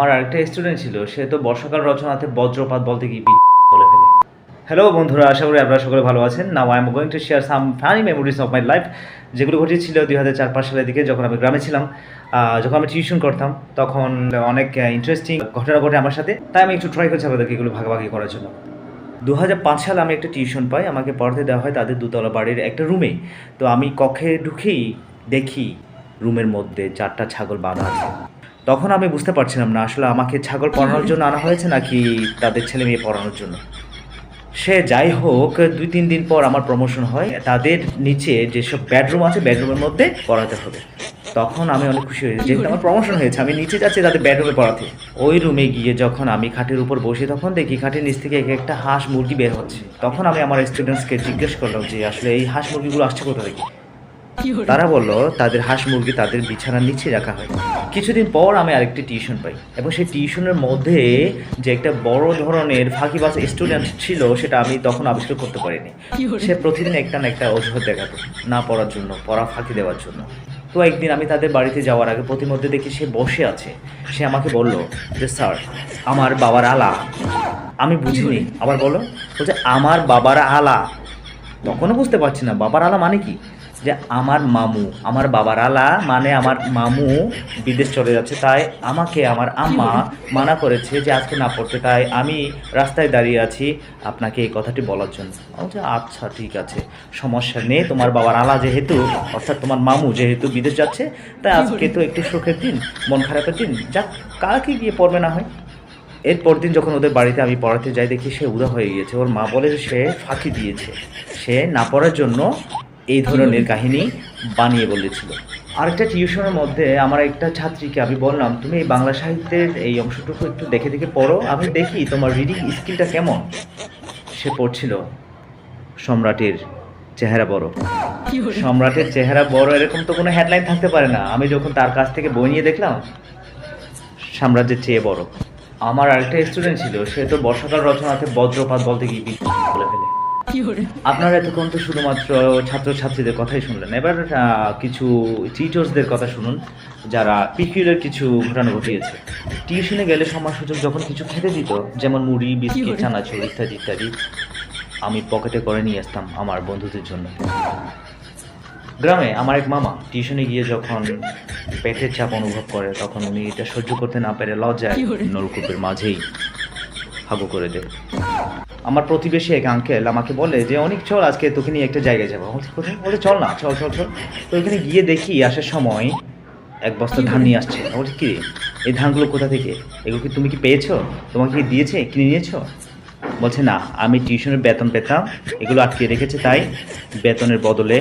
আমার আরেকটা স্টুডেন্ট ছিল, সে তো বর্ষাকাল রচনাতে বজ্রপাত বলতে কি বলে ফেলে। হ্যালো বন্ধুরা, আশা করি আপনারা সকলে ভালো আছেন। Now I am going to share some funny memories of my life যেগুলো ঘটেছিল দুই হাজার চার পাঁচ সালের দিকে যখন আমি গ্রামে ছিলাম। যখন আমি টিউশন করতাম, তখন অনেক ইন্টারেস্টিং ঘটনা ঘটে আমার সাথে। তাই আমি একটু ট্রাই করছি আপনাদেরকে এগুলো ভাগাভাগি করার জন্য। দু হাজার পাঁচ সালে আমি একটা টিউশন পাই, আমাকে পড়াতে দেওয়া হয় তাদের দুতলা বাড়ির একটা রুমে তো আমি কক্ষে ঢুকেই দেখি রুমের মধ্যে চারটা ছাগল বাঁধা আছে। তখন আমি বুঝতে পারছিলাম না, আসলে আমাকে ছাগল পড়ানোর জন্য আনা হয়েছে নাকি তাদের ছেলে মেয়ে পড়ানোর জন্য। সে যাই হোক, দুই তিন দিন পর আমার প্রমোশন হয়, তাদের নিচে যেসব বেডরুম আছে বেডরুমের মধ্যে পড়াতে হবে। তখন আমি অনেক খুশি হয়েছি, যেহেতু আমার প্রমোশন হয়েছে, আমি নিচে যাচ্ছি তাদের বেডরুমে পড়াতে। ওই রুমে গিয়ে যখন আমি খাটের উপর বসে, তখন দেখি খাটের নিচ থেকে এক একটা হাঁস মুরগি বের হচ্ছে। তখন আমি আমার স্টুডেন্টসকে জিজ্ঞেস করলাম যে, আসলে এই হাঁস মুরগিগুলো আসছে কোথা থেকে? তারা বলল তাদের হাঁস মুরগি তাদের বিছানার নিচে রাখা হয়। কিছুদিন পর আমি আরেকটি টিউশন পাই এবং সেই টিউশনের মধ্যে যে একটা বড় ধরনের ফাঁকিবাজ স্টুডেন্ট ছিল সেটা আমি তখন আবিষ্কার করতে পারিনি। সে প্রতিদিন একটা না একটা অজুহাত দেখাতো না পড়ার জন্য পড়া ফাঁকি দেওয়ার জন্য। তো একদিন আমি তাদের বাড়িতে যাওয়ার আগে প্রতিমধ্যে দেখি সে বসে আছে। সে আমাকে বলল যে স্যার আমার বাবার আলা। আমি বুঝিনি। আবার বলো বলছে আমার বাবার আলা? তখনও বুঝতে পারছি না। বাবার আলা মানে কি? যে আমার মামু আমার বাবার আলা মানে আমার মামু বিদেশ চলে যাচ্ছে তাই আমাকে আমার আম্মা মানা করেছে যে আজকে না পড়তে তাই আমি রাস্তায় দাঁড়িয়ে আছি আপনাকে এই কথাটি বলার জন্য। বলছি, আচ্ছা ঠিক আছে সমস্যা নেই তোমার বাবার আলা যেহেতু অর্থাৎ তোমার মামু যেহেতু বিদেশ যাচ্ছে তাই আজকে তো একটু সুখের দিন মন খারাপের দিন যাক কালকে গিয়ে পড়বে না হয়। এরপর দিন যখন ওদের বাড়িতে আমি পড়াতে যাই দেখি সে উদা হয়ে গিয়েছে ওর মা বলে সে ফাঁকি দিয়েছে। সে না পড়ার জন্য এই ধরনের কাহিনী বানিয়ে বলেছিল। আরেকটা টিউশনের মধ্যে আমার একটা ছাত্রীকে আমি বললাম তুমি এই বাংলা সাহিত্যের এই অংশটুকু একটু দেখে দেখে পড়ো আমি দেখি তোমার রিডিং স্কিলটা কেমন। সে পড়ছিল সম্রাটের চেহারা বড়। সম্রাটের চেহারা বড় এরকম তো কোনো হেডলাইন থাকতে পারে না। আমি যখন তার কাছ থেকে বই নিয়ে দেখলাম সাম্রাজ্যের চেয়ে বড়। আমার আরেকটা স্টুডেন্ট ছিল সে তো বর্ষাকাল রচনাতে বজ্রপাত বলতে গিয়ে বলে ফেলে। আপনারা এতক্ষণ তো শুধুমাত্র ছাত্রছাত্রীদের কথাই শুনলেন। এবার কিছু টিচার্সদের কথা শুনুন যারা পিকিউলের কিছু ঘটনা ঘটিয়েছে। টিউশনে গেলে সময় সুযোগ যখন কিছু খেতে দিত যেমন মুড়ি বিস্কিট চানাচুর ইত্যাদি ইত্যাদি আমি পকেটে করে নিয়ে আসতাম আমার বন্ধুদের জন্য। গ্রামে আমার এক মামা টিউশনে গিয়ে যখন পেটের চাপ অনুভব করে তখন উনি এটা সহ্য করতে না পেরে লজ্জায় নলকূপের মাঝেই হাগু করে দেয়। আমার প্রতিবেশী এক আঙ্কেল আমাকে বলে যে, অনেক, চল আজকে তোকে নিয়ে একটা জায়গায় যাব। কোথায়? বলে, চল না, চল চল চল। তো ওইখানে গিয়ে দেখি আসার সময় এক বস্তা ধান নিয়ে আসছে। বলছি, কি এই ধানগুলো কোথা থেকে? এগুলো কি তুমি কি পেয়েছ? তোমাকে কি দিয়েছে? কিনে নিয়েছো? বলছে, না, আমি টিউশনের বেতন পেতাম। এগুলো আটকে রেখেছে, তাই বেতনের বদলে